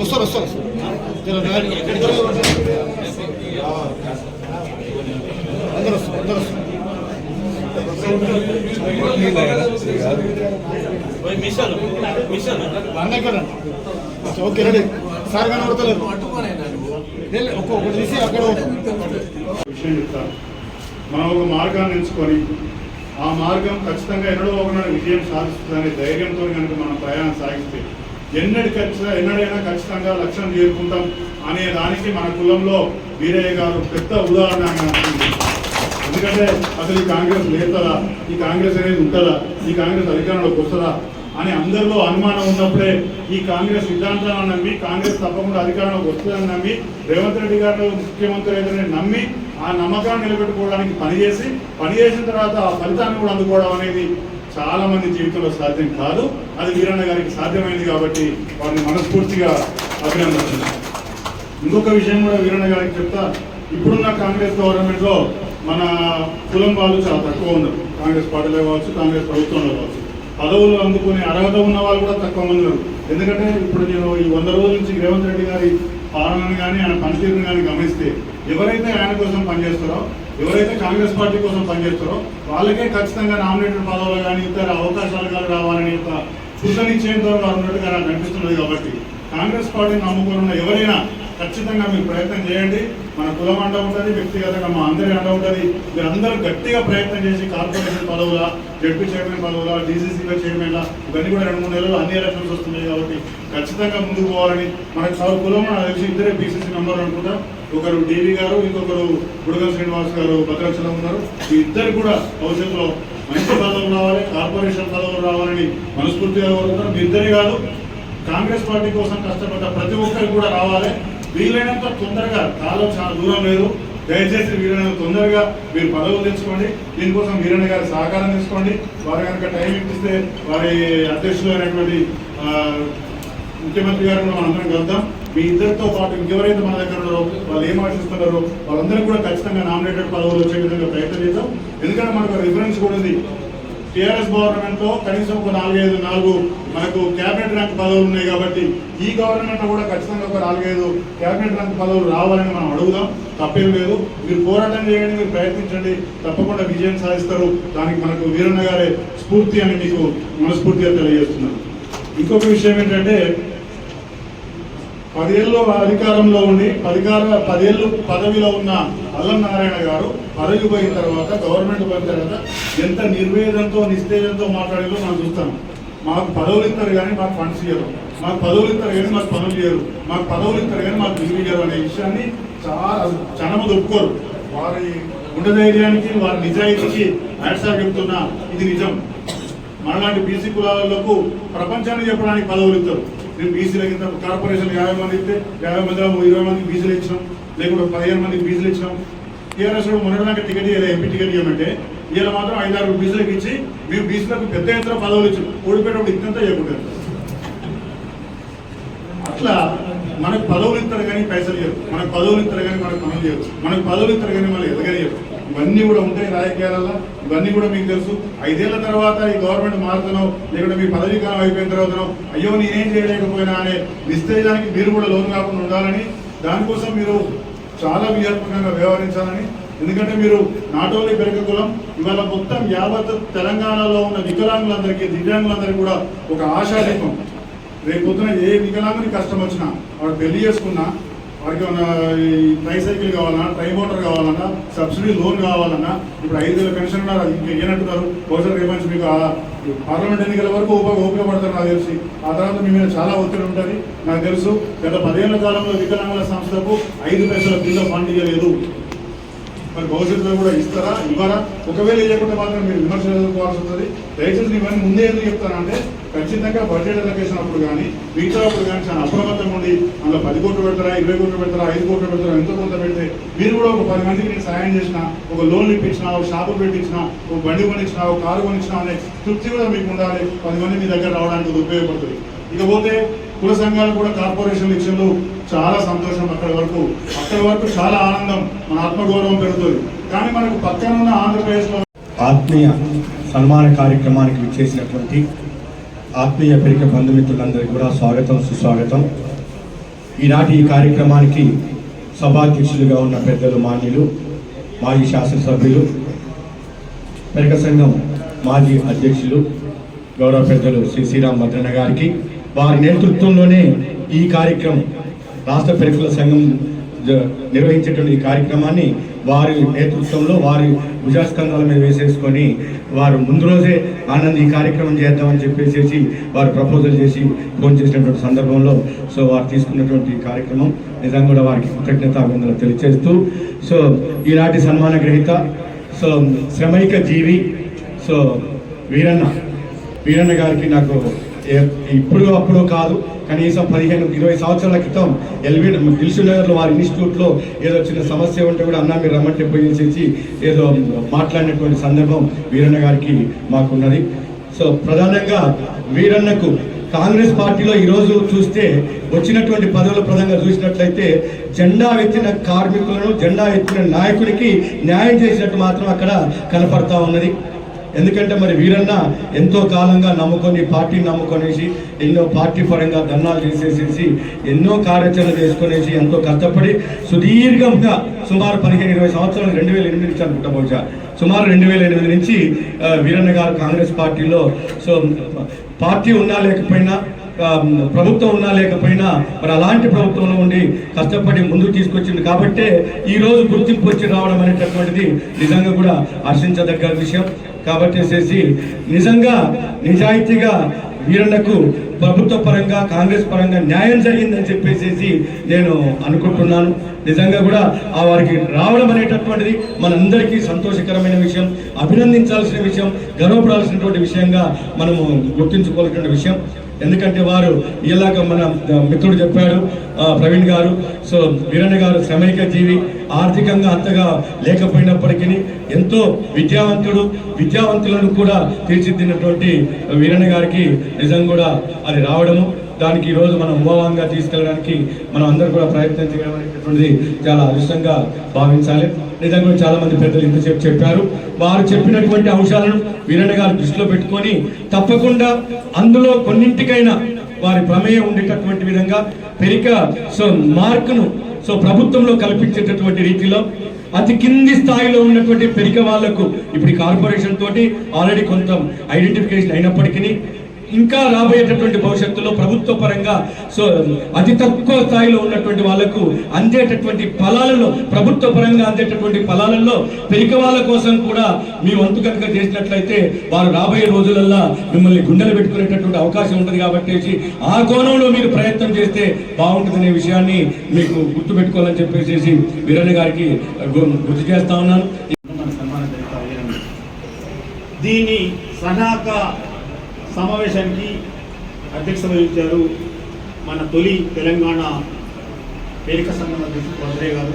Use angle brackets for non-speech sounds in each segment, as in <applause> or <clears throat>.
వస్తారు వస్తారు అందరూ వస్తారు అందరూ వస్తారు ఓకే రెడీ. సార్ కనబడతలేదు ఒక్కొక్కటి తీసి అక్కడ మనం ఒక మార్గాన్ని ఎంచుకొని ఆ మార్గం ఖచ్చితంగా ఎన్నడో ఒకనాడు విజయం సాధిస్తుందనే ధైర్యంతో కనుక మనం ప్రయాణం సాగిస్తే ఎన్నడి ఖచ్చితంగా ఎన్నడైనా ఖచ్చితంగా లక్ష్యం చేరుకుంటాం అనే దానికి మన కులంలో వీరయ్య గారు పెద్ద ఉదాహరణ అని అనుకుంది ఎందుకంటే అసలు ఈ కాంగ్రెస్ లేతదా ఈ కాంగ్రెస్ అనేది ఉంటుందా ఈ కాంగ్రెస్ అధికారంలోకి వస్తుందా అని అందరిలో అనుమానం ఉన్నప్పుడే ఈ కాంగ్రెస్ సిద్ధాంతాలను నమ్మి కాంగ్రెస్ తప్పకుండా అధికారంలోకి వస్తుందని నమ్మి రేవంత్ రెడ్డి గారు ముఖ్యమంత్రి అయితే నమ్మి ఆ నమ్మకాన్ని నిలబెట్టుకోవడానికి పనిచేసి పనిచేసిన తర్వాత ఆ ఫలితాన్ని కూడా అందుకోవడం అనేది చాలా మంది జీవితంలో సాధ్యం కాదు. అది వీరన్న గారికి సాధ్యమైంది కాబట్టి వారిని మనస్ఫూర్తిగా అభినందిస్తున్నాను. ఇంకొక విషయం కూడా వీరన్న గారికి చెప్తా. ఇప్పుడున్న కాంగ్రెస్ గవర్నమెంట్లో మన కులం వాళ్ళు చాలా తక్కువ ఉన్నారు. కాంగ్రెస్ పార్టీలో కావచ్చు కాంగ్రెస్ ప్రభుత్వంలో కావచ్చు. పదవులు అందుకునే అర్హత ఉన్న వాళ్ళు కూడా తక్కువ మంది ఉన్నారు. ఎందుకంటే ఇప్పుడు నేను ఈ వంద రోజుల నుంచి రేవంత్ రెడ్డి గారి పాలనను కానీ ఆయన పనితీరును కానీ గమనిస్తే ఎవరైతే ఆయన కోసం పనిచేస్తారో ఎవరైతే కాంగ్రెస్ పార్టీ కోసం పనిచేస్తారో వాళ్ళకే ఖచ్చితంగా నామినేటెడ్ పదవులు కానీ ఇతర అవకాశాలు కానీ రావాలని ఒక ఇచ్చేంత వారు ఉన్నట్టుగా నాకు అనిపిస్తున్నది కాబట్టి కాంగ్రెస్ పార్టీని నమ్ముకుని ఉన్న ఎవరైనా ఖచ్చితంగా మీరు ప్రయత్నం చేయండి. మన కులం అండ ఉంటుంది వ్యక్తిగతంగా మా అందరి అండ ఉంటుంది. మీరందరూ గట్టిగా ప్రయత్నం చేసి కార్పొరేషన్ పదవుల జడ్పీ చైర్మన్ పదవుల డీసీసీలో చైర్మన్ ఇవన్నీ కూడా రెండు మూడు నెలలు అన్ని ఎలక్షన్స్ వస్తున్నాయి కాబట్టి ఖచ్చితంగా ముందుకు పోవాలని మనకు సార్ కులం తెలిసి ఇద్దరే బీసీసీ మెంబర్ అనుకుంటా. ఒకరు డీవీ గారు ఇంకొకరు బుడగం శ్రీనివాస్ గారు భద్రాచలం ఉన్నారు. ఈ ఇద్దరు కూడా భవిష్యత్తులో మంచి పదవులు రావాలి కార్పొరేషన్ పదవులు రావాలని మనస్ఫూర్తిగా కోరుతున్నారు మీ ఇద్దరే కాదు కాంగ్రెస్ పార్టీ కోసం కష్టపడ్డ ప్రతి ఒక్కరికి కూడా రావాలి. వీలైనంత తొందరగా కాలం చాలా దూరం లేదు. దయచేసి వీలైనంత తొందరగా మీరు పదవులు తెచ్చుకోండి. దీనికోసం వీరన్న గారి సహకారం తీసుకోండి. వారు కనుక టైం ఇప్పిస్తే వారి అధ్యక్షులు అయినటువంటి ముఖ్యమంత్రి గారు మనం అందరం కలుద్దాం. మీ ఇద్దరితో పాటు ఇంకెవరైతే మన దగ్గర ఉన్నారో వాళ్ళు ఏం ఆశిస్తున్నారో వాళ్ళందరికీ కూడా ఖచ్చితంగా నామినేటెడ్ పదవులు వచ్చే విధంగా ప్రయత్నం చేద్దాం. ఎందుకంటే మనకు రిఫరెన్స్ కూడా ఉంది. టీఆర్ఎస్ గవర్నమెంట్లో కనీసం ఒక నాలుగైదు నాలుగు మనకు క్యాబినెట్ ర్యాంక్ పదవులు ఉన్నాయి కాబట్టి ఈ గవర్నమెంట్లో కూడా ఖచ్చితంగా ఒక నాలుగైదు క్యాబినెట్ ర్యాంక్ పదవులు రావాలని మనం అడుగుదాం. తప్పేం లేదు. మీరు పోరాటం చేయండి మీరు ప్రయత్నించండి. తప్పకుండా విజయం సాధిస్తారు. దానికి మనకు వీరన్న గారే స్ఫూర్తి అని మీకు మనస్ఫూర్తిగా తెలియజేస్తున్నాను. ఇంకొక విషయం ఏంటంటే పదేళ్ళు అధికారంలో ఉండి పదికార పదేళ్ళు పదవిలో ఉన్న అల్లం నారాయణ గారు అరగిపోయిన తర్వాత గవర్నమెంట్ పోయిన తర్వాత ఎంత నిర్వేదంతో నిస్తేజంతో మాట్లాడేదో మనం చూస్తాం. మాకు పదవులు ఇస్తారు కానీ మాకు ఫండ్స్ ఇయ్యరు. మాకు పదవులు ఇస్తారు కానీ మాకు పనులు చేయరు మాకు పదవులు ఇస్తారు కానీ మాకు బిల్లు ఇయ్యరు అనే విషయాన్ని చాలా చాలా మంది ఒప్పుకోరు. వారి గుండెధైర్యానికి వారి నిజాయితీకి యాడ్సార్ చెప్తున్నా ఇది నిజం. మనలాంటి బీసీ కులాలకు ప్రపంచాన్ని చెప్పడానికి పదవులు ఇస్తారు. మేము బీసీల కింద కార్పొరేషన్ యాభై మంది ఇస్తే యాభై మంది ఇరవై మంది బీసీలు ఇచ్చినాం. లేకుంటే పదిహేను మంది బీసీలు ఇచ్చినాం. టీఆర్ఎస్ మొన్నటిదాకా టికెట్ ఇవ్వలేదు ఎంపీ టికెట్ ఇవ్వమంటే ఇలా మాత్రం ఐదారు బీసీలకు ఇచ్చి మేము బీసీలకు పెద్ద ఎత్తున పదవులు ఇచ్చి ఓడిపోయేటప్పుడు ఇంతంతా చేయకుంటారు. అట్లా మనకు పదవులు ఇస్తారు కానీ పైసలు చేయరు మనకు పదవులు ఇస్తారు కానీ మనకు పనులు చేయరు మనకు పదవులు ఇస్తారు కానీ మళ్ళీ ఎదగలేరు ఇవన్నీ కూడా ఉంటాయి రాజకీయాలలో ఇవన్నీ కూడా మీకు తెలుసు. ఐదేళ్ళ తర్వాత ఈ గవర్నమెంట్ మారుతున్నాం లేకుంటే మీ పదవీ కాలం అయిపోయిన తర్వాతనో అయ్యో నేనేం చేయలేకపోయినా అనే నిస్తేజానికి మీరు కూడా లోన్ కాకుండా ఉండాలని దానికోసం మీరు చాలా వ్యూహాత్మకంగా వ్యవహరించాలని. ఎందుకంటే మీరు నాట్ ఓన్లీ పెరక కులం ఇవాళ మొత్తం యావత్ తెలంగాణలో ఉన్న వికలాంగులందరికీ దివ్యాంగులందరికీ కూడా ఒక ఆశాదీపం. రేపు పొద్దున ఏ వికలాంగుని కష్టం వచ్చినా వాడు పెళ్ళి చేసుకున్నా వాడికి ఏమన్నా ఈ ట్రై సైకిల్ కావాలన్నా ట్రై మోటార్ కావాలన్నా సబ్సిడీ లోన్ కావాలన్నా ఇప్పుడు ఐదు వేల పెన్షన్ ఉన్నారు అది ఇంకా ఏనంటున్నారు బహుశా రేపటి మీకు పార్లమెంట్ ఎన్నికల వరకు ఉప ఉపయోగపడతారు నాకు తెలిసి. ఆ తర్వాత మీ మీద చాలా ఒత్తిడి ఉంటుంది. నాకు తెలుసు గత పదేళ్ళ కాలంలో వికలాంగుల సంస్థకు ఐదు పైసల కింద ఫండ్ ఇవ్వలేదు మరి భవిష్యత్తులో కూడా ఇస్తారా ఇవ్వరా? ఒకవేళ ఇవ్వకుండా మాత్రం మీరు విమర్శ ఎదుర్కోవాల్సి ఉంటుంది. దయచేసి ఇవన్నీ ముందే ఎందుకు చెప్తానంటే ఖచ్చితంగా బడ్జెట్ ఎలకేషన్ అప్పుడు కానీ మిగతా అప్పుడు కానీ చాలా అప్రమత్తంగా ఉండి అందులో పది కోట్లు పెడతారా ఇరవై కోట్లు పెడతారా ఐదు కోట్లు పెడతారా ఎంతో కొంత పెడితే మీరు కూడా ఒక పది మందికి నేను సాయం చేసిన ఒక లోన్ ఇప్పించిన ఒక షాపు పెట్టించిన ఒక బండి కొనిచ్చిన ఒక కారు కొనిచ్చిన అనే తృప్తి కూడా మీకు ఉండాలి. పది మంది మీ దగ్గర రావడానికి ఉపయోగపడుతుంది. ఇకపోతే కుల సంఘాలు కూడా కార్పొరేషన్ ఇచ్చిండ్రు చాలా సంతోషం అక్కడి వరకు. అక్కడి వరకు చాలా ఆనందం. మన ఆత్మగౌరవం పెరుగుతుంది. కానీ మనకు పక్కన ఉన్న ఆంధ్రప్రదేశ్లో ఆత్మీయ సన్మాన కార్యక్రమానికి విచ్చేసినటువంటి ఆత్మీయ పెరిక బంధుమిత్రులందరికీ కూడా స్వాగతం సుస్వాగతం. ఈనాటి ఈ కార్యక్రమానికి సభాధ్యక్షులుగా ఉన్న పెద్దలు మాన్యులు మాజీ శాసనసభ్యులు పెరక సంఘం మాజీ అధ్యక్షులు గౌరవ పెద్దలు శ్రీ శ్రీరామ్ భద్రన్న గారికి వారి నేతృత్వంలోనే ఈ కార్యక్రమం రాష్ట్ర పెరుగుల సంఘం జ- నిర్వహించేటువంటి ఈ కార్యక్రమాన్ని వారి నేతృత్వంలో వారి భుజాస్కంధాల మీద వేసేసుకొని వారు ముందు రోజే ఆనంద్ ఈ కార్యక్రమం చేద్దామని చెప్పేసి వారు ప్రపోజల్ చేసి ఫోన్ చేసినటువంటి సందర్భంలో సో వారు తీసుకున్నటువంటి కార్యక్రమం నిజంగా కూడా వారికి కృతజ్ఞత అభినందనలు తెలియజేస్తూ సో ఈనాటి సన్మాన గ్రహీత సో శ్రమైక జీవి సో వీరన్న వీరన్న గారికి నాకు ఇప్పుడు అప్పుడు కాదు. కనీసం పదిహేను ఇరవై సంవత్సరాల క్రితం ఎల్వి దిల్సు నగర్లో వారి ఇన్స్టిట్యూట్లో ఏదో చిన్న సమస్య ఉంటే కూడా అన్న మీరు రమ్మంటే పోయేసేసి ఏదో మాట్లాడినటువంటి సందర్భం వీరన్న గారికి మాకున్నది. సో ప్రధానంగా వీరన్నకు కాంగ్రెస్ పార్టీలో ఈరోజు చూస్తే వచ్చినటువంటి పదవుల ప్రధానంగా చూసినట్లయితే జెండా ఎత్తిన కార్మికులను జెండా ఎత్తిన నాయకుడికి న్యాయం చేసినట్టు మాత్రం అక్కడ కనపడతా ఉన్నది. ఎందుకంటే మరి వీరన్న ఎంతో కాలంగా నమ్ముకొని పార్టీని నమ్ముకొనేసి ఎన్నో పార్టీ పరంగా ధర్నాలు చేసేసేసి ఎన్నో కార్యాచరణ చేసుకునేసి ఎంతో కష్టపడి సుదీర్ఘంగా సుమారు పదిహేను ఇరవై సంవత్సరాలు రెండు వేల ఎనిమిది నుంచి అనుకుంటా బహుశా. సుమారు రెండు వేల ఎనిమిది నుంచి వీరన్న గారు కాంగ్రెస్ పార్టీలో సో పార్టీ ఉన్నా లేకపోయినా ప్రభుత్వం ఉన్నా లేకపోయినా మరి అలాంటి ప్రభుత్వంలో ఉండి కష్టపడి ముందుకు తీసుకొచ్చింది. కాబట్టే ఈ రోజు గుర్తింపు వచ్చి రావడం అనేటటువంటిది నిజంగా కూడా హర్షించదగ్గ విషయం. కాబట్టి చేసి నిజంగా నిజాయితీగా వీరన్నకు ప్రభుత్వ పరంగా కాంగ్రెస్ పరంగా న్యాయం జరిగిందని చెప్పేసి నేను అనుకుంటున్నాను. నిజంగా కూడా ఆ వారికి రావడం అనేటటువంటిది మనందరికీ సంతోషకరమైన విషయం అభినందించాల్సిన విషయం గర్వపడాల్సినటువంటి విషయంగా మనము గుర్తుంచుకోవాల్సిన విషయం. ఎందుకంటే వారు ఇలాగ మన మిత్రుడు చెప్పాడు ప్రవీణ్ గారు. సో వీరన్న గారు శ్రమైక జీవి ఆర్థికంగా అంతగా లేకపోయినప్పటికీ ఎంతో విద్యావంతుడు విద్యావంతులను కూడా తీర్చిదిద్దినటువంటి వీరన్న గారికి నిజం కూడా అది రావడము. దానికి ఈరోజు మనం ఉభవంగా తీసుకెళ్ళడానికి మనం అందరూ కూడా ప్రయత్నం చేయడం అనేటువంటిది చాలా అదృష్టంగా భావించాలి. నిజంగా కూడా చాలా పెద్దలు ఇంతసేపు చెప్పారు. వారు చెప్పినటువంటి అంశాలను వీరన్న గారు దృష్టిలో పెట్టుకొని తప్పకుండా అందులో కొన్నింటికైనా వారి ప్రమేయం ఉండేటటువంటి విధంగా పెరిక సో మార్కును సో ప్రభుత్వంలో కల్పించేటటువంటి రీతిలో అతి కింది స్థాయిలో ఉన్నటువంటి పెరిక వాళ్ళకు ఇప్పుడు కార్పొరేషన్ తోటి ఆల్రెడీ కొంత ఐడెంటిఫికేషన్ అయినప్పటికీ ఇంకా రాబోయేటటువంటి భవిష్యత్తులో ప్రభుత్వ పరంగా సో అతి తక్కువ స్థాయిలో ఉన్నటువంటి వాళ్ళకు అందేటటువంటి ఫలాలలో ప్రభుత్వ పరంగా అందేటటువంటి ఫలాలలో పెరిక వాళ్ళ కోసం కూడా మీ వంతు కనుక చేసినట్లయితే వారు రాబోయే రోజులల్లో మిమ్మల్ని గుండెలు పెట్టుకునేటటువంటి అవకాశం ఉంటుంది కాబట్టి ఆ కోణంలో మీరు ప్రయత్నం చేస్తే బాగుంటుందనే విషయాన్ని మీకు గుర్తు పెట్టుకోవాలని చెప్పేసి వీరన్న గారికి గుర్తు చేస్తా ఉన్నాను. దీన్ని సనాక దీని సమావేశానికి అధ్యక్షత వహించారు మన తొలి తెలంగాణ పేరిక సంఘం అధ్యక్షుడు వజ్రయ్య గారు.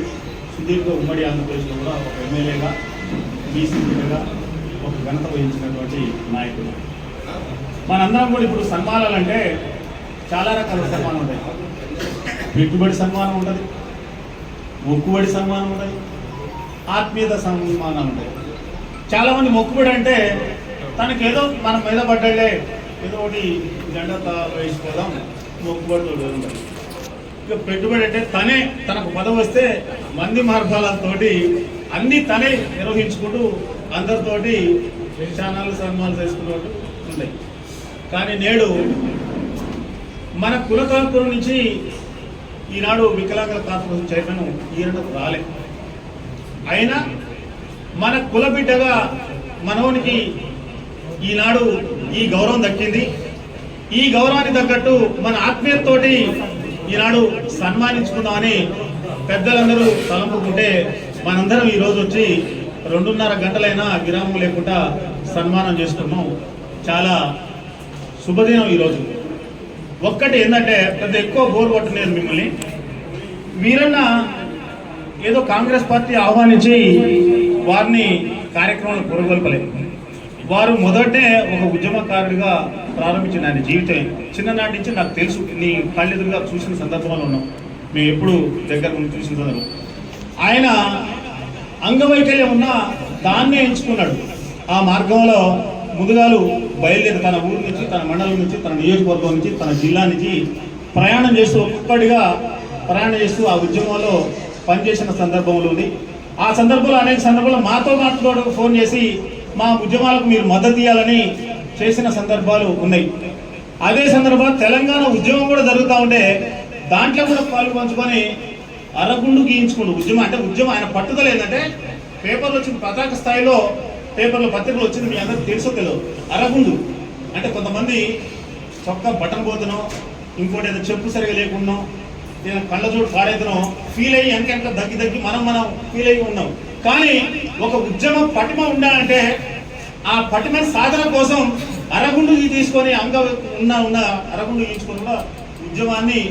సుదీర్ఘ ఉమ్మడి ఆంధ్రప్రదేశ్లో కూడా ఒక ఎమ్మెల్యేగా బీసీ ఒక ఘనత వహించినటువంటి నాయకుడు. మనందరం కూడా ఇప్పుడు సన్మానాలంటే చాలా రకాల సన్మానం ఉంటాయి. పెట్టుబడి సన్మానం ఉంటుంది మొక్కుబడి సన్మానం ఉంటుంది ఆత్మీయత సన్మానాలు ఉంటాయి. చాలామంది మొక్కుబడి అంటే తనకి ఏదో మన మీద పడ్డాడే. ఏదో ఒకటి జెండ వేసుకోదాం. మొక్కుబడి ఇక పెట్టుబడి అంటే తనే తనకు పదవి వస్తే మంది మార్గాలతోటి అన్ని తనే నిర్వహించుకుంటూ అందరితోటి ఛానల్ సన్మానాలు చేసుకున్నట్టు ఉంటాయి కానీ నేడు మన కులకాకుల నుంచి ఈనాడు వికలాంగుల కార్పొరేషన్ చైర్మన్ ఈయనకు రాలే. అయినా మన కుల బిడ్డగా ఈనాడు ఈ గౌరవం దక్కింది. ఈ గౌరవాన్ని తగ్గట్టు మన ఆత్మీయతోటి ఈనాడు సన్మానించుకుందామని పెద్దలందరూ తలంపుకుంటే మనందరం ఈరోజు వచ్చి రెండున్నర గంటలైనా విరామం లేకుండా సన్మానం చేసుకున్నాం. చాలా శుభదినం ఈరోజు ఒక్కటి ఏంటంటే పెద్ద ఎక్కువ బోర్ కొట్టలేదు మిమ్మల్ని. వీరన్న ఏదో కాంగ్రెస్ పార్టీ ఆహ్వానించి వారిని కార్యక్రమంలో పురగొల్పలేదు. వారు మొదటే ఒక ఉద్యమకారుడిగా ప్రారంభించిన ఆయన జీవితం చిన్ననాటి నుంచి నాకు తెలుసు. నీ కళ్ళెదురుగా చూసిన సందర్భంలో ఉన్నాం. మేము ఎప్పుడు దగ్గర ఉండి చూసిన సందర్భం. ఆయన అంగవైకల్యం ఉన్న దాన్నే ఎంచుకున్నాడు. ఆ మార్గంలో ముందుగాలు బయలుదేరి తన ఊరు నుంచి తన మండలం నుంచి తన నియోజకవర్గం నుంచి తన జిల్లా నుంచి ప్రయాణం చేస్తూ ఒక్కొక్కడిగా ప్రయాణం చేస్తూ ఆ ఉద్యమంలో పనిచేసిన సందర్భంలో ఉంది ఆ సందర్భంలో అనేక సందర్భాల్లో మాతో మాట్లాడు ఫోన్ చేసి మా ఉద్యమాలకు మీరు మద్దతు ఇవ్వాలని చేసిన సందర్భాలు ఉన్నాయి. అదే సందర్భంలో తెలంగాణ ఉద్యమం కూడా జరుగుతూ ఉంటే దాంట్లో కూడా పాలు పంచుకొని అరగుండు గీయించుకుండు. ఉద్యమం అంటే ఉద్యమం ఆయన పట్టుదల ఏంటంటే పేపర్లు వచ్చిన పతాక స్థాయిలో పేపర్లో పత్రికలు వచ్చింది మీ అందరికి తెలుసో తెలియదు. అరగుండు. అంటే కొంతమంది చొక్కా బటన్ పోతున్నాం ఇంకోటి ఏదో చెప్పు సరిగా లేకుండా నేను కళ్ళ చూడు పాడైతున్నాం ఫీల్ అయ్యి వెనక దగ్గి దగ్గి మనం మనం ఫీల్ అయ్యి ఉన్నాం. కానీ ఒక ఉద్యమం పటిమ ఉండాలంటే ఆ పటిమ సాధన కోసం అరగుండు తీసుకొని అంగ ఉన్న ఉన్న అరగుండు గీయించుకొని కూడా ఉద్యమాన్ని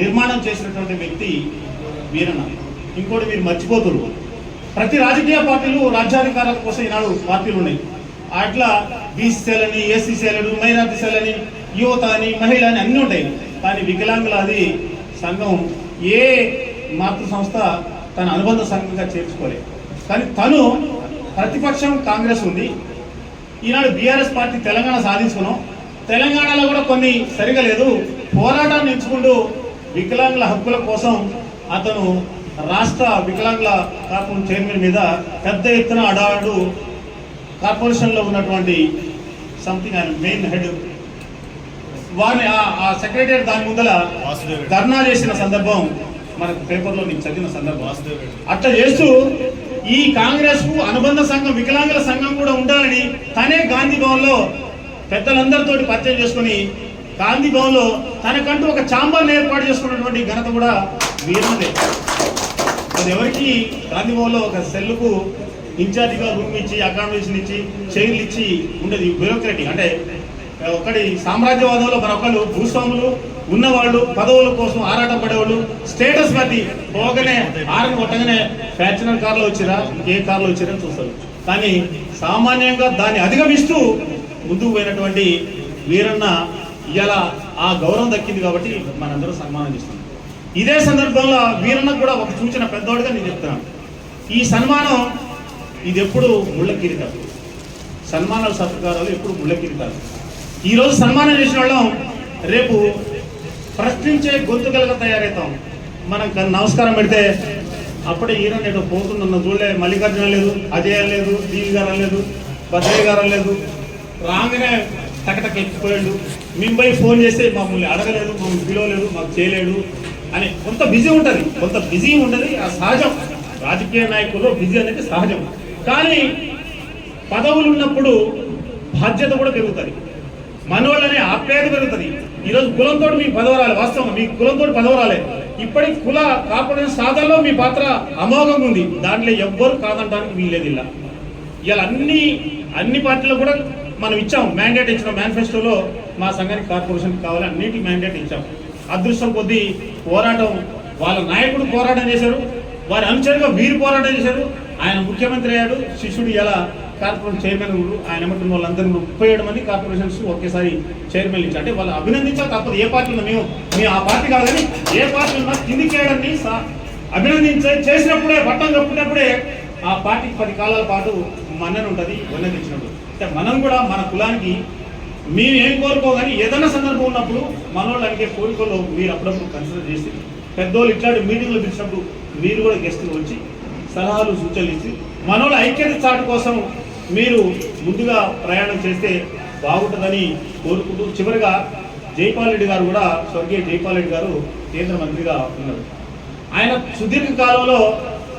నిర్మాణం చేసినటువంటి వ్యక్తి వీరన్న. ఇంకోటి మీరు మర్చిపోతున్నారు ప్రతి రాజకీయ పార్టీలు రాజ్యాధికారాల కోసం ఈనాడు పార్టీలు ఉన్నాయి. అట్లా బీసీసీలని ఎస్సీసీలని మైనార్టీ సెలని యువత అని మహిళ అని అన్నీ ఉంటాయి. కానీ వికలాంగుల అది సంఘం ఏ మాతృ సంస్థ తన అనుబంధ సంఘంగా చేర్చుకోలేదు. కానీ తను ప్రతిపక్షం కాంగ్రెస్ ఉంది. ఈనాడు బీఆర్ఎస్ పార్టీ తెలంగాణ సాధించుకున్నాం. తెలంగాణలో కూడా కొన్ని సరిగా లేదు. పోరాటాన్ని ఎంచుకుంటూ వికలాంగుల హక్కుల కోసం అతను రాష్ట్ర వికలాంగుల కార్పొరేషన్ చైర్మన్ మీద పెద్ద ఎత్తున అడాడు కార్పొరేషన్లో ఉన్నటువంటి సంథింగ్ ఆయన మెయిన్ హెడ్ వారిని ఆ- సెక్రటరీ దాని ముందల ధర్నా చేసిన సందర్భం మనకు పేపర్లో నీకు చదివిన సందర్భం. అట్లా చేస్తూ ఈ కాంగ్రెస్కు అనుబంధ సంఘం వికలాంగుల సంఘం కూడా ఉండాలని తనే గాంధీ భవన్లో పెద్దలందరితో పరిచయం చేసుకుని గాంధీ భవన్లో తనకంటూ ఒక చాంబర్ ఏర్పాటు చేసుకున్నటువంటి ఘనత కూడా వీరుంది. అది ఎవరికి గాంధీ భవన్లో ఒక సెల్లుకు ఇన్ఛార్జిగా రూమ్ ఇచ్చి అకామిడేషన్ ఇచ్చి చైర్లు ఇచ్చి ఉండేది బ్యూరోక్రటీ అంటే ఒకటి సామ్రాజ్యవాదంలో మరొకళ్ళు భూస్వాములు ఉన్నవాళ్ళు పదవుల కోసం ఆరాటం పడేవాళ్ళు స్టేటస్ బట్టి పోగానే ఆరని కొట్టగానే ఫ్యాచునల్ కార్లో వచ్చిరా? ఏ కార్లో వచ్చిరా చూస్తారు. కానీ సామాన్యంగా దాన్ని అధిగమిస్తూ ముందుకు పోయినటువంటి వీరన్న ఇలా ఆ గౌరవం దక్కింది కాబట్టి మనందరూ సన్మానం చేస్తున్నాం. ఇదే సందర్భంలో వీరన్న కూడా ఒక సూచన పెద్దవాడిగా నేను చెప్తున్నాను. ఈ సన్మానం ఇది ఎప్పుడు ముళ్ళ సన్మానాలు సత్కారాలు ఎప్పుడు ముళ్ళ కిరీటాలు ఈరోజు సన్మానం చేసిన వాళ్ళం రేపు ప్రశ్నించే గొంతుకలుగా తయారవుతాం మనం నమస్కారం పెడితే అప్పుడే ఈయన నేను పోతుందన్న చూడలే మల్లికార్జున లేదు అజయ్ లేదు దీవి గారు లేదు భద్రయ్య గారు లేదు. రాగానే టకటక ఎక్కిపోయాడు. మింబై ఫోన్ చేస్తే మమ్మల్ని అడగలేదు మమ్మల్ని పిలవలేదు మాకు చేయలేడు అని కొంత బిజీ ఉంటుంది. కొంత బిజీ ఉండదు ఆ సహజం. రాజకీయ నాయకులు బిజీ అనేది సహజం. కానీ పదవులు ఉన్నప్పుడు బాధ్యత కూడా పెరుగుతుంది. మనోళ్ళనే ఆప్యాయత పెరుగుతుంది. ఈరోజు కులంతో మీ పదవరాలి వాస్తవం మీ కులంతో పదవరాలే. ఇప్పటి కుల కార్పొరేషన్ సాధనలో మీ పాత్ర అమోఘంగా ఉంది. దాంట్లో ఎవ్వరు కాదంటానికి వీల్లేదు ఇలా ఇలా అన్ని అన్ని పార్టీలు కూడా మనం ఇచ్చాం మ్యాండేట్ ఇచ్చిన మేనిఫెస్టోలో మా సంఘానికి కార్పొరేషన్ కావాలి అన్నిటి మ్యాండేట్ ఇచ్చాం. అదృష్టం కొద్దీ పోరాటం వాళ్ళ నాయకుడు పోరాటం చేశారు వారి అనుచరుగా వీరు పోరాటం చేశారు. ఆయన ముఖ్యమంత్రి అయ్యాడు. శిష్యుడు ఎలా కార్పొరేషన్ చైర్మన్ ఆయన ఎమ్మటిన వాళ్ళందరూ ముప్పై ఏడు మంది కార్పొరేషన్స్ ఒకేసారి చైర్మన్ ఇచ్చారు. అంటే వాళ్ళు అభినందించాలి తప్పదు ఏ పార్టీ మేము మేము ఆ పార్టీ కాదని ఏ పార్టీ ఉన్నా కిందికి వేయడాన్ని అభినందించే చేసినప్పుడే పట్టం కప్పినప్పుడే ఆ పార్టీకి పది కాలాల పాటు మన్నన ఉంటుంది ఉన్నదించినప్పుడు అంటే మనం కూడా మన కులానికి మేము ఏం కోరుకోగాని ఏదైనా సందర్భం ఉన్నప్పుడు మనోళ్ళు అడిగే కోరికలు మీరు అప్పుడప్పుడు కన్సిడర్ చేసి పెద్దోళ్ళు ఇట్లాంటి మీటింగ్లు పిలిచినప్పుడు మీరు కూడా గెస్టులు వచ్చి సలహాలు సూచనలు ఇచ్చి మనోళ్ళ ఐక్యత చాటు కోసం మీరు ముందుగా ప్రయాణం చేస్తే బాగుంటుందని కోరుకుంటూ చివరిగా జైపాల్ రెడ్డి గారు కూడా స్వర్గీయ జైపాల్ రెడ్డి గారు కేంద్ర మంత్రిగా ఉన్నారు. ఆయన సుదీర్ఘ కాలంలో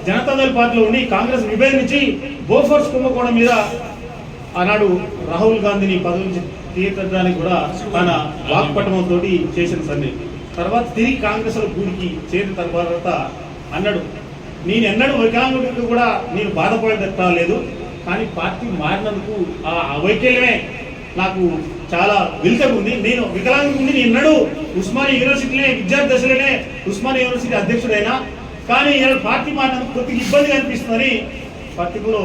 జనతాదళ పార్టీలో ఉండి కాంగ్రెస్ విభేదించి బోఫోర్స్ కుంభకోణం మీద ఆనాడు రాహుల్ గాంధీని పదవి నుంచి తీర్చడానికి కూడా తన వాక్పటంతో చేసిన సన్ని తర్వాత తిరిగి కాంగ్రెస్ గూడికి చేరిన తర్వాత అన్నాడు నేను ఎన్నడూ వికలాంగుడికి కూడా నేను బాధపడేదట్టా లేదు. కానీ పార్టీ మారినందుకు ఆ వైకల్యమే నాకు చాలా వెలుతగా ఉంది. నేను వికలాంగుడి నేను ఎన్నడూ ఉస్మానియా యూనివర్సిటీలే విద్యార్థి దశలోనే ఉస్మానియా యూనివర్సిటీ అధ్యక్షుడైనా. కానీ పార్టీ మారినందుకు కొద్దిగా ఇబ్బందిగా అనిపిస్తుందని పత్రికలో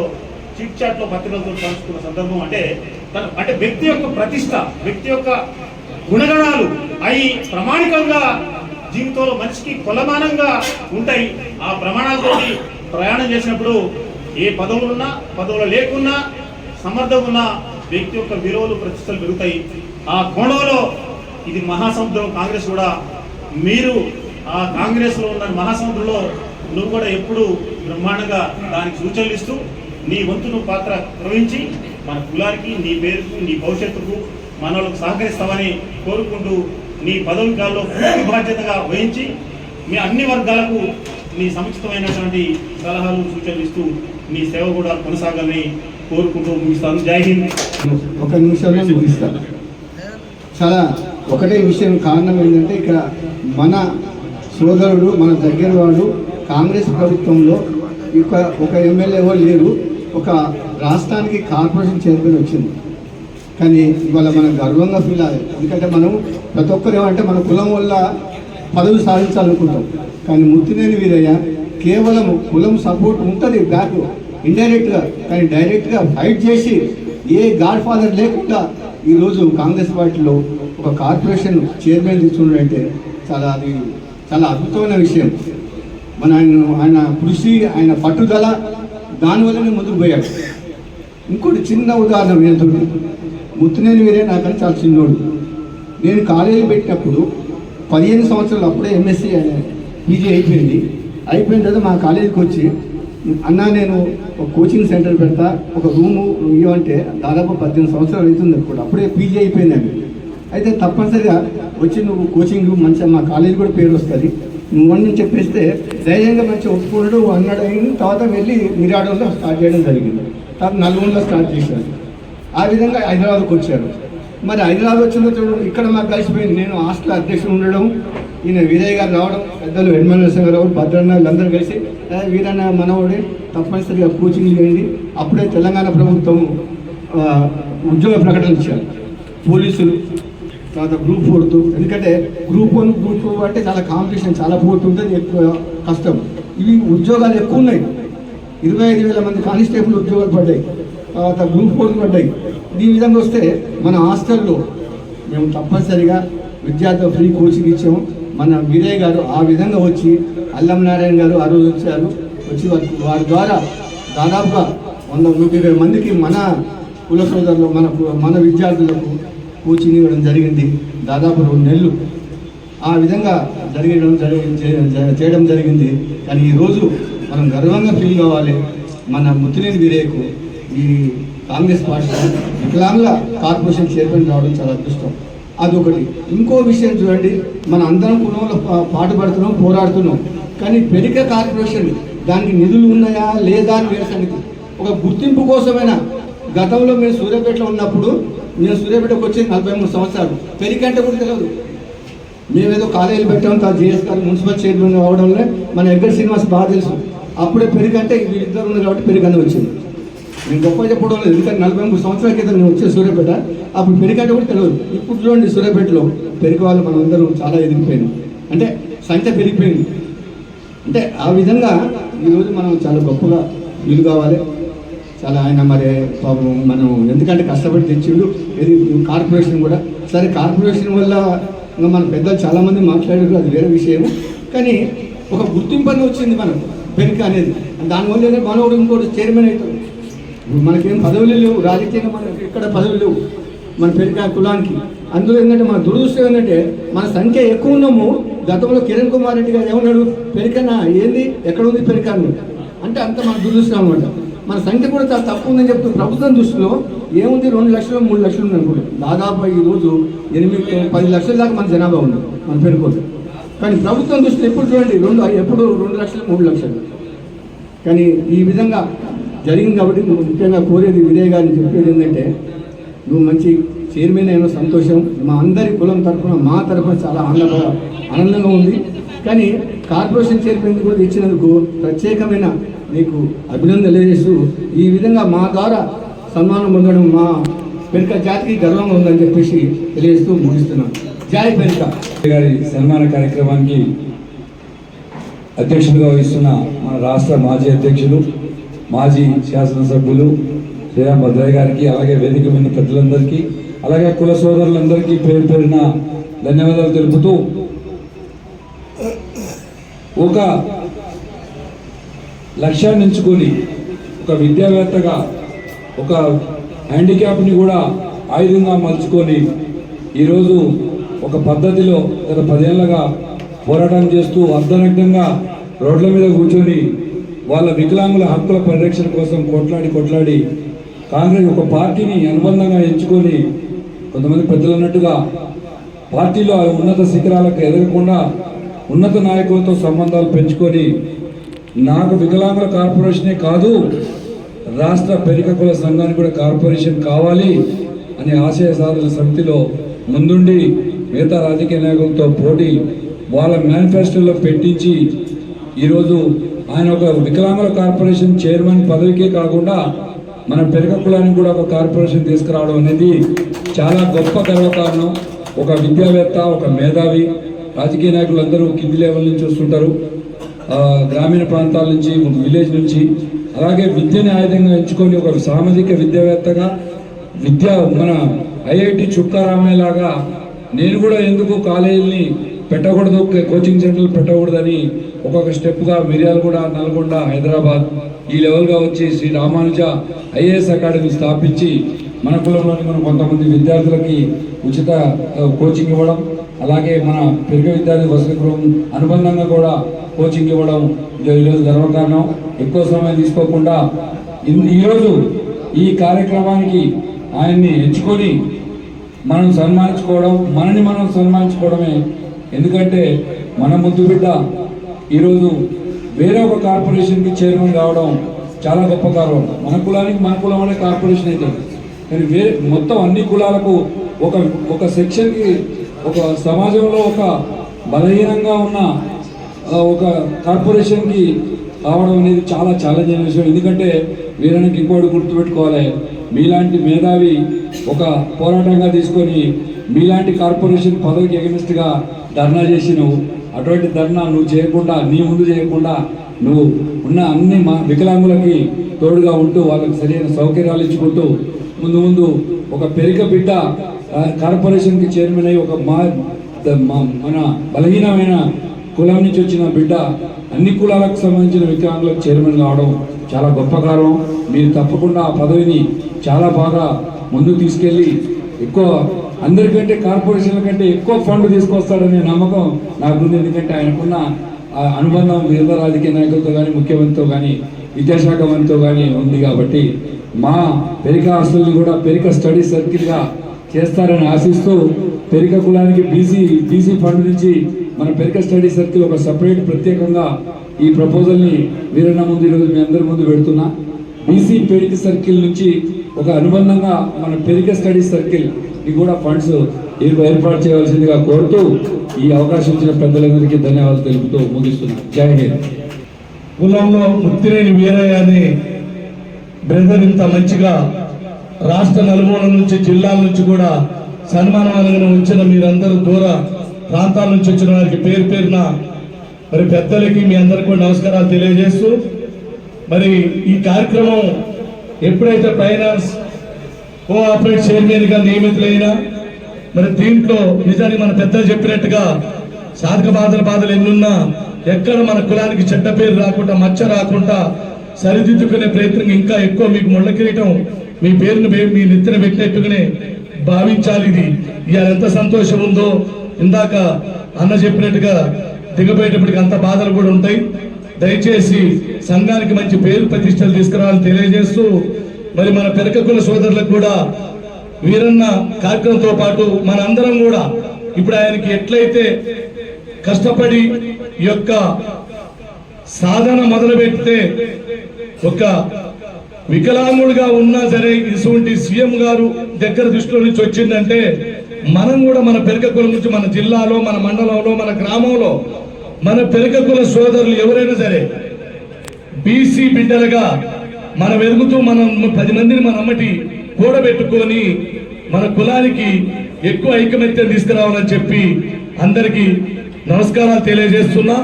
చిట్ చాట్లో పత్రికలతో పంచుకున్న సందర్భం అంటే తన అంటే వ్యక్తి యొక్క ప్రతిష్ట వ్యక్తి యొక్క గుణగణాలు అవి ప్రామాణికంగా జీవితంలో మనిషికి కొలమానంగా ఉంటాయి. ఆ ప్రమాణాలతో ప్రయాణం చేసినప్పుడు ఏ పదవులున్నా పదవులు లేకున్నా సమర్థం వ్యక్తి యొక్క విలువలు ప్రతిష్టలు పెరుగుతాయి. ఆ కోణంలో ఇది మహాసముద్రం. కాంగ్రెస్ కూడా మీరు ఆ కాంగ్రెస్లో ఉన్న మహాసముద్రంలో నువ్వు కూడా ఎప్పుడు బ్రహ్మాండంగా దానికి సూచనలు ఇస్తూ నీ వంతు నువ్వు పాత్ర నిర్వహించి మన కులానికి నీ పేరుకు నీ భవిష్యత్తుకు మన వాళ్ళకు సహకరిస్తామని కోరుకుంటూ నీ పదవి కాల్లో పూర్తి బాధ్యతగా వహించి మీ అన్ని వర్గాలకు నీ సముచితమైనటువంటి సలహాలు సూచనలు ఇస్తూ నీ సేవ కూడా కొనసాగాలని కోరుకుంటూ ముగిస్తాను. జై హింద్. ఒక నిమిషంలో ముగిస్తాను చాలా ఒకటే విషయం కారణం ఏంటంటే ఇక్కడ మన సోదరుడు మన దగ్గర వాడు కాంగ్రెస్ ప్రభుత్వంలో ఇక ఒక ఎమ్మెల్యే ఎవరు లేరు ఒక రాష్ట్రానికి కార్పొరేషన్ చైర్మన్ వచ్చింది. కానీ ఇవాళ మనం గర్వంగా ఫీల్ అవ్వాలి ఎందుకంటే మనం ప్రతి ఒక్కరు ఏమంటే మన కులం వల్ల పదవి సాధించాలనుకుంటాం. కానీ ముత్తినేని వీరయ్య కేవలం కులం సపోర్ట్ ఉంటుంది బ్యాక్ ఇండైరెక్ట్గా కానీ డైరెక్ట్గా ఫైట్ చేసి ఏ గాడ్ ఫాదర్ లేకుండా ఈరోజు కాంగ్రెస్ పార్టీలో ఒక కార్పొరేషన్ చైర్మన్ తీసుకున్నాడంటే చాలా అది చాలా అద్భుతమైన విషయం. మన ఆయన ఆయన కృషి ఆయన పట్టుదల దానివల్లనే ముందుకు పోయాడు. ఇంకోటి చిన్న ఉదాహరణ ఎంతో ముత్తునేని వీరే నాకని చాలా చిన్నోడు. నేను కాలేజీ పెట్టినప్పుడు పదిహేను సంవత్సరాలు అప్పుడే ఎంఎస్సీ పీజీ అయిపోయింది. అయిపోయిన తర్వాత మా కాలేజీకి వచ్చి అన్న నేను ఒక కోచింగ్ సెంటర్ పెడతా ఒక రూము ఇవ్వంటే దాదాపు పద్దెనిమిది సంవత్సరాలు అవుతుంది అప్పుడు అప్పుడే పీజీ అయిపోయింది అండి అయితే తప్పనిసరిగా వచ్చి నువ్వు కోచింగ్ మంచిగా మా కాలేజీ కూడా పేరు వస్తుంది. నువ్వు అని చెప్పేస్తే ధైర్యంగా మంచిగా ఒప్పుకున్నాడు అన్నాడు అయిన తర్వాత వెళ్ళి మిరాడోలో స్టార్ట్ చేయడం జరిగింది. తర్వాత నల్గొండలో స్టార్ట్ చేశారు ఆ విధంగా హైదరాబాద్కి వచ్చారు మరి హైదరాబాద్ వచ్చిన చూడండి ఇక్కడ మాకు కలిసిపోయింది. నేను హాస్టల్ అధ్యక్షుడు ఉండడం ఈయన వీరయ్య గారు రావడం పెద్దలు వెన్మల నరసింహారావు భద్రన్న వీళ్ళందరూ కలిసి వీరన్న మనవడి తప్పనిసరిగా కోచింగ్ చేయండి. అప్పుడే తెలంగాణ ప్రభుత్వం ఉద్యోగ ప్రకటన ఇచ్చారు. పోలీసులు తర్వాత గ్రూప్ ఫోర్త్ ఎందుకంటే గ్రూప్ వన్ గ్రూప్ టూ అంటే చాలా కాంపిటీషన్ చాలా పోతుంటుంది ఉంటుంది ఎక్కువ కష్టం. ఇవి ఉద్యోగాలు ఎక్కువ ఉన్నాయి. ఇరవై ఐదు వేల మంది కానిస్టేబుల్ ఉద్యోగాలు పడ్డాయి. తర్వాత గ్రూప్ పడ్డాయి. ఈ విధంగా వస్తే మన హాస్టల్లో మేము తప్పనిసరిగా విద్యార్థులు ఫ్రీ కోచింగ్ ఇచ్చాము. మన వీరయ్య గారు ఆ విధంగా వచ్చి అల్లం నారాయణ గారు ఆ రోజు వచ్చారు. వచ్చి వారి వారి ద్వారా దాదాపుగా వంద నూట ఇరవై మందికి మన కుల సోదరులు మన మన విద్యార్థులకు కోచింగ్ ఇవ్వడం జరిగింది. దాదాపు రెండు నెలలు ఆ విధంగా జరిగడం జరి- చేయడం జరిగింది. కానీ ఈరోజు మనం గర్వంగా ఫీల్ కావాలి. మన ముత్తినేని వీరయ్యకు ఈ కాంగ్రెస్ పార్టీ వికలాంగుల కార్పొరేషన్ చైర్మన్ రావడం చాలా అదృష్టం. అదొకటి. ఇంకో విషయం చూడండి. మన అందరం కులంలో పా- పాటుపడుతున్నాం పోరాడుతున్నాం. కానీ పెరిక కార్పొరేషన్ దానికి నిధులు ఉన్నాయా లేదా అని వేరే సంగతి. ఒక గుర్తింపు కోసమైనా గతంలో మేము సూర్యాపేటలో ఉన్నప్పుడు మేము సూర్యాపేటకు వచ్చి నలభై మూడు సంవత్సరాలు. పెరికంటే కూడా తెలియదు. మేమేదో కాలేజీలు పెట్టాం తా జిఎస్ గారు మున్సిపల్ చైర్మన్ అవడంలో మన ఎగ్గర్ శ్రీనివాస్ బాగా తెలుసు. అప్పుడే పెరిగంటే వీళ్ళిద్దరు ఉన్నారు కాబట్టి పెరిగని వచ్చింది. నేను గొప్ప చెప్పడం లేదు ఎందుకంటే నలభై మూడు సంవత్సరాల క్రితం నేను వచ్చే సూర్యాపేట అప్పుడు పెరికాట కూడా తెలియదు. ఇప్పుడు చూడండి సూర్యాపేటలో పెరిగి వాళ్ళు మనందరం చాలా ఎదిగిపోయింది. అంటే సంఖ్య పెరిగిపోయింది. అంటే ఆ విధంగా ఈరోజు మనం చాలా గొప్పగా వీలు కావాలి. చాలా ఆయన మరి పాపం మనం ఎందుకంటే కష్టపడి తెచ్చిండు. ఇది కార్పొరేషన్ కూడా. సరే కార్పొరేషన్ వల్ల మన పెద్దలు చాలామంది మాట్లాడారు. అది వేరే విషయం కానీ ఒక గుర్తింపు అనేది వచ్చింది మనకు. పెనుక అనేది. దానివల్ల మనోడు ఇంకోటి చైర్మన్ అవుతాడు. మనకేం పదవులు లేవు రాజకీయంగా మనకి ఎక్కడ పదవులు లేవు మన పెరిక కులానికి. అందులో ఏంటంటే మన దురదృష్టం ఏంటంటే మన సంఖ్య ఎక్కువ ఉన్నాము గతంలో కిరణ్ కుమార్ రెడ్డి గారు ఏమన్నాడు? పెరికనా ఏంది? ఎక్కడ ఉంది పెరికాను అంటే అంత మన దురదృష్టం అనమాట మన సంఖ్య కూడా చాలా తక్కువ ఉందని చెప్తూ ప్రభుత్వం దృష్టిలో ఏముంది? రెండు లక్షలు మూడు లక్షలు ఉంది అనుకోండి దాదాపు ఈ రోజు ఎనిమిది పది లక్షల దాకా మన జనాభా ఉంది మన పెరుగుతుంది కానీ ప్రభుత్వం దృష్టిలో ఎప్పుడు చూడండి రెండు ఎప్పుడు రెండు లక్షలు మూడు లక్షలు. కానీ ఈ విధంగా జరిగింది కాబట్టి నువ్వు ముఖ్యంగా కోరేది వినయ్ గారిని చెప్పేది ఏంటంటే నువ్వు మంచి చైర్మన్ అయిన సంతోషం. మా అందరి కులం తరఫున మా తరఫున చాలా ఆనంద ఆనందంగా ఉంది. కానీ కార్పొరేషన్ చైర్మన్ కూడా ఇచ్చినందుకు ప్రత్యేకమైన నీకు అభినందనలు తెలియజేస్తూ ఈ విధంగా మా ద్వారా సన్మానం పొందడం మా పెరిక జాతికి గర్వంగా ఉందని చెప్పేసి తెలియజేస్తూ ముగిస్తున్నాను జాయ్ పెరిక గారి సన్మాన కార్యక్రమానికి అధ్యక్షులుగా వహిస్తున్న మన రాష్ట్ర మాజీ అధ్యక్షులు మాజీ శాసనసభ్యులు శ్రీరామ్ భద్రయ్య గారికి అలాగే వేదిక మీద పెద్దలందరికీ అలాగే కుల సోదరులందరికీ పేరు పేరున ధన్యవాదాలు తెలుపుతూ ఒక లక్ష్యాన్ని ఎంచుకొని ఒక విద్యావేత్తగా ఒక హ్యాండిక్యాప్ని కూడా ఆయుధంగా మలుచుకొని ఈరోజు ఒక పద్ధతిలో గత పదేళ్ళగా పోరాటం చేస్తూ అర్ధనగ్నంగా రోడ్ల మీద కూర్చొని వాళ్ళ వికలాంగుల హక్కుల పరిరక్షణ కోసం కొట్లాడి కొట్లాడి కాంగ్రెస్ ఒక పార్టీని అనుబంధంగా ఎంచుకొని కొంతమంది పెద్దలు అన్నట్టుగా పార్టీలో ఆ ఉన్నత శిఖరాలకు ఎదగకుండా ఉన్నత నాయకులతో సంబంధాలు పెంచుకొని నాకు వికలాంగుల కార్పొరేషనే కాదు రాష్ట్ర పెరికకుల సంఘానికి కూడా కార్పొరేషన్ కావాలి అనే ఆశయ సాధన సమితిలో ముందుండి మిగతా రాజకీయ నాయకులతో పోటీ వాళ్ళ మేనిఫెస్టోలో పెట్టించి ఈరోజు ఆయన ఒక వికలాంగుల కార్పొరేషన్ చైర్మన్ పదవికే కాకుండా మన పెరక కులానికి కూడా ఒక కార్పొరేషన్ తీసుకురావడం అనేది చాలా గొప్ప గర్వకారణం. ఒక విద్యావేత్త ఒక మేధావి. రాజకీయ నాయకులు అందరూ కింది లెవెల్ నుంచి వస్తుంటారు. గ్రామీణ ప్రాంతాల నుంచి విలేజ్ నుంచి. అలాగే విద్యని ఆయుధంగా ఎంచుకొని ఒక సామాజిక విద్యావేత్తగా విద్య మన ఐఐటి చుక్కారామయ్య లాగా నేను కూడా ఎందుకు కాలేజీని పెట్టకూడదు కోచింగ్ సెంటర్లు పెట్టకూడదని ఒక్కొక్క స్టెప్గా మిర్యాలగూడ నల్గొండ హైదరాబాద్ ఈ లెవెల్గా వచ్చి శ్రీ రామానుజ ఐఏఎస్ అకాడమీ స్థాపించి మన కులంలోని మనం కొంతమంది విద్యార్థులకి ఉచిత కోచింగ్ ఇవ్వడం అలాగే మన పెరుగు విద్యార్థి వసతి గృహం అనుబంధంగా కూడా కోచింగ్ ఇవ్వడం ఈరోజు గర్వకారణం. ఎక్కువ సమయం తీసుకోకుండా ఈరోజు ఈ కార్యక్రమానికి ఆయన్ని ఎంచుకొని మనం సన్మానించుకోవడం మనని మనం సన్మానించుకోవడమే. ఎందుకంటే మన ముద్దు బిడ్డ ఈరోజు వేరే ఒక కార్పొరేషన్కి చైర్మన్ కావడం చాలా గొప్ప కారణం మన కులానికి మన కులం అనే కార్పొరేషన్ అయితే కానీ వేరే మొత్తం అన్ని కులాలకు ఒక ఒక సెక్షన్కి ఒక సమాజంలో ఒక బలహీనంగా ఉన్న ఒక కార్పొరేషన్కి రావడం అనేది చాలా ఛాలెంజింగ్ విషయం. ఎందుకంటే వీరానికి ఇంకోటి గుర్తుపెట్టుకోవాలి. మీలాంటి మేధావి ఒక పోరాటంగా తీసుకొని మీలాంటి కార్పొరేషన్ పదవికి ఎగనిస్ట్గా ధర్నా చేసినవు. అటువంటి ధర్నా నువ్వు చేయకుండా నీ ముందు చేయకుండా నువ్వు ఉన్న అన్ని మా వికలాంగులకి తోడుగా ఉంటూ వాళ్ళకి సరైన సౌకర్యాలు ఇచ్చుకుంటూ ముందు ముందు ఒక పెరిక బిడ్డ కార్పొరేషన్కి చైర్మన్ అయ్యి ఒక మా మా- మన బలహీనమైన కులం నుంచి వచ్చిన బిడ్డ అన్ని కులాలకు సంబంధించిన వికలాంగులకు చైర్మన్ కావడం చాలా గొప్ప కారణం. మీరు తప్పకుండా ఆ పదవిని చాలా బాగా ముందుకు తీసుకెళ్ళి ఎక్కువ అందరికంటే కార్పొరేషన్ల కంటే ఎక్కువ ఫండ్ తీసుకొస్తాడనే నమ్మకం నాకుంది ఎందుకంటే ఆయనకున్న ఆ అనుబంధం వివిధ రాజకీయ నాయకులతో కానీ ముఖ్యమంత్రితో కానీ విద్యాశాఖ మంత్రితో కానీ ఉంది కాబట్టి మా పెరిక హాస్టల్ని కూడా పెరిక స్టడీ సర్కిల్గా చేస్తారని ఆశిస్తూ పెరిక కులానికి బీసీ బీసీ ఫండ్ నుంచి మన పెరిక స్టడీ సర్కిల్ ఒక సపరేట్ ప్రత్యేకంగా ఈ ప్రపోజల్ని వీరన్న ముందు ఈరోజు మీ అందరి ముందు పెడుతున్నా. బీసీ పెరిక సర్కిల్ నుంచి ఒక అనుబంధంగా మన పెరిక స్టడీ సర్కిల్ కూడా ఫండ్స్ ఏర్పాటు చేయవలసిందిగా కోరుతూ ఈ అవకాశం ఇచ్చిన పెద్దలందరికీ ధన్యవాదాలు తెలుపుతూ ముగిస్తున్నాను జై హింద్. కులంలో ముత్తిరేని వీరయ్య బ్రదర్ ఇంత మంచిగా రాష్ట్ర నలుమూల నుంచి జిల్లాల నుంచి కూడా సన్మానాలను వచ్చిన మీరందరూ దూర ప్రాంతాల నుంచి వచ్చిన వారికి పేరు పేరున మరి పెద్దలకి మీ అందరికీ కూడా నమస్కారాలు తెలియజేస్తూ మరి ఈ కార్యక్రమం ఎప్పుడైతే ఫైనాన్స్ కోఆపరేట్ చైర్మన్గా నియమితులైన మరి దీంట్లో నిజానికి మన పెద్దలు చెప్పినట్టుగా సాధక బాధల బాధలు ఎన్నున్నా ఎక్కడ మన కులానికి చెడ్డ పేరు రాకుండా మచ్చ రాకుండా సరిదిద్దుకునే ప్రయత్నం ఇంకా ఎక్కువ మీకు ముళ్ళ కిరీటం మీ పేరును మీ నెత్తిన పెట్టినట్టుగానే భావించాలి ఇది. ఇవాళ ఎంత సంతోషం ఉందో ఇందాక అన్న చెప్పినట్టుగా దిగబోయేటప్పటికి అంత బాధలు కూడా ఉంటాయి. దయచేసి సంఘానికి మంచి పేరు ప్రతిష్టలు తీసుకురావాలని తెలియజేస్తూ మరి మన పెరకకుల సోదరులకు కూడా వీరన్న కార్యక్రమంతో పాటు మన అందరం కూడా ఇప్పుడు ఆయనకి ఎట్లయితే కష్టపడి ఈ యొక్క సాధన మొదలు పెడితే ఒక వికలాంగుడుగా ఉన్నా సరే ఇటువంటి సీఎం గారు దగ్గర దృష్టిలో నుంచి వచ్చిందంటే మనం కూడా మన పెరకకుల నుంచి మన జిల్లాలో మన మండలంలో మన గ్రామంలో మన పెరకకుల సోదరులు ఎవరైనా సరే బీసీ బిడ్డలుగా మనం ఎదుగుతూ మనం పది మందిని మన అమ్మటి కూడబెట్టుకొని మన కులానికి ఎక్కువ ఐకమత్యం తీసుకురావాలని చెప్పి అందరికీ నమస్కారాలు తెలియజేస్తున్నా.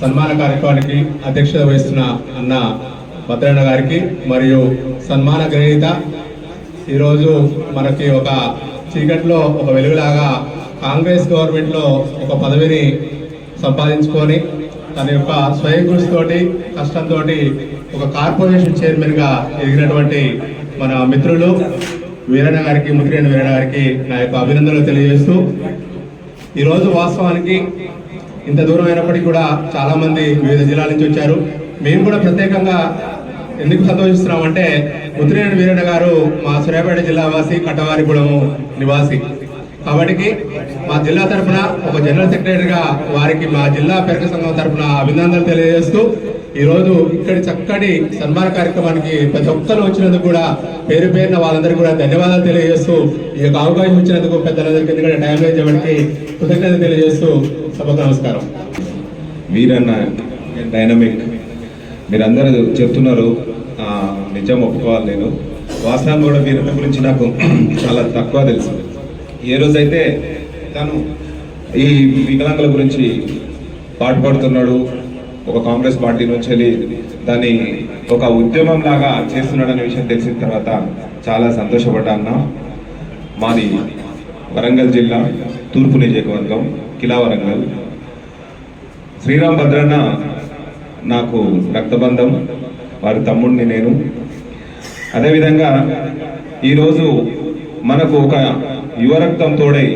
సన్మాన కార్యక్రమానికి అధ్యక్షత వహిస్తున్న అన్న భద్రన్న గారికి మరియు సన్మాన గ్రహీత. ఈరోజు మనకి ఒక చీకట్లో ఒక వెలుగులాగా కాంగ్రెస్ గవర్నమెంట్లో ఒక పదవిని సంపాదించుకొని తన యొక్క స్వయం కృషితోటి కష్టంతో ఒక కార్పొరేషన్ చైర్మన్గా ఎదిగినటువంటి మన మిత్రులు వీరన్న గారికి ముత్తిరేణి వీరన్న గారికి నా యొక్క అభినందనలు తెలియజేస్తూ ఈరోజు వాస్తవానికి ఇంత దూరం అయినప్పటికీ కూడా చాలా మంది వివిధ జిల్లాల నుంచి వచ్చారు. మేము కూడా ప్రత్యేకంగా ఎందుకు సంతోషిస్తున్నామంటే ముత్తిరేణి వీరన్న గారు మా సూర్యాపేట జిల్లా వాసి కట్టవారిగూడెము నివాసి. కాబట్టి మా జిల్లా తరఫున ఒక జనరల్ సెక్రటరీగా వారికి మా జిల్లా పెరక సంఘం తరఫున అభినందనలు తెలియజేస్తూ ఈ రోజు ఇక్కడి చక్కటి సన్మాన కార్యక్రమానికి ప్రతి ఒక్కరు వచ్చినందుకు కూడా పేరు పేరున వాళ్ళందరికీ కూడా ధన్యవాదాలు తెలియజేస్తూ ఈ యొక్క అవకాశం ఇచ్చినందుకు పెద్దలందరికీ ఎందుకంటే టైం లేదు కృతజ్ఞత తెలియజేస్తూ సభకు నమస్కారం. వీరన్న డైనమిక్. మీరందరూ చెప్తున్నారు నిజం ఒప్పుకోవాలి నేను. వాస్తవం కూడా వీరన్న గురించి నాకు <clears throat> చాలా తక్కువ తెలుసు. ఏ రోజైతే తను ఈ వికలాంగుల గురించి పాటుపడుతున్నాడు ఒక కాంగ్రెస్ పార్టీ నుంచి వెళ్ళి దాన్ని ఒక ఉద్యమం లాగా చేస్తున్నాడు అనే విషయం తెలిసిన తర్వాత చాలా సంతోషపడ్డా అన్న. మాది వరంగల్ జిల్లా తూర్పు నియోజకవర్గం కిలా వరంగల్. శ్రీరామ్ భద్రన్న నాకు రక్తబంధం వారి తమ్ముడిని నేను. అదేవిధంగా ఈరోజు మనకు ఒక యువరక్తం తోడై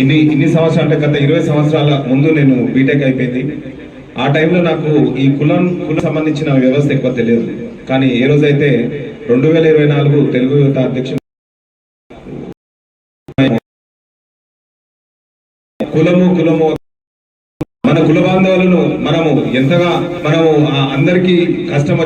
ఇన్ని ఇన్ని సంవత్సరాలు అంటే గత ఇరవై సంవత్సరాల ముందు నేను బీటెక్ అయిపోయింది. ఆ టైంలో నాకు ఈ కులం కులం సంబంధించిన వ్యవస్థ ఎక్కువ తెలియదు. కానీ ఏ రోజైతే రెండు వేల ఇరవై నాలుగు తెలుగు యువత అధ్యక్షుడు కులము కులము మన కుల బాంధవులను మనము ఎంతగా మనము ఆ అందరికీ కష్టం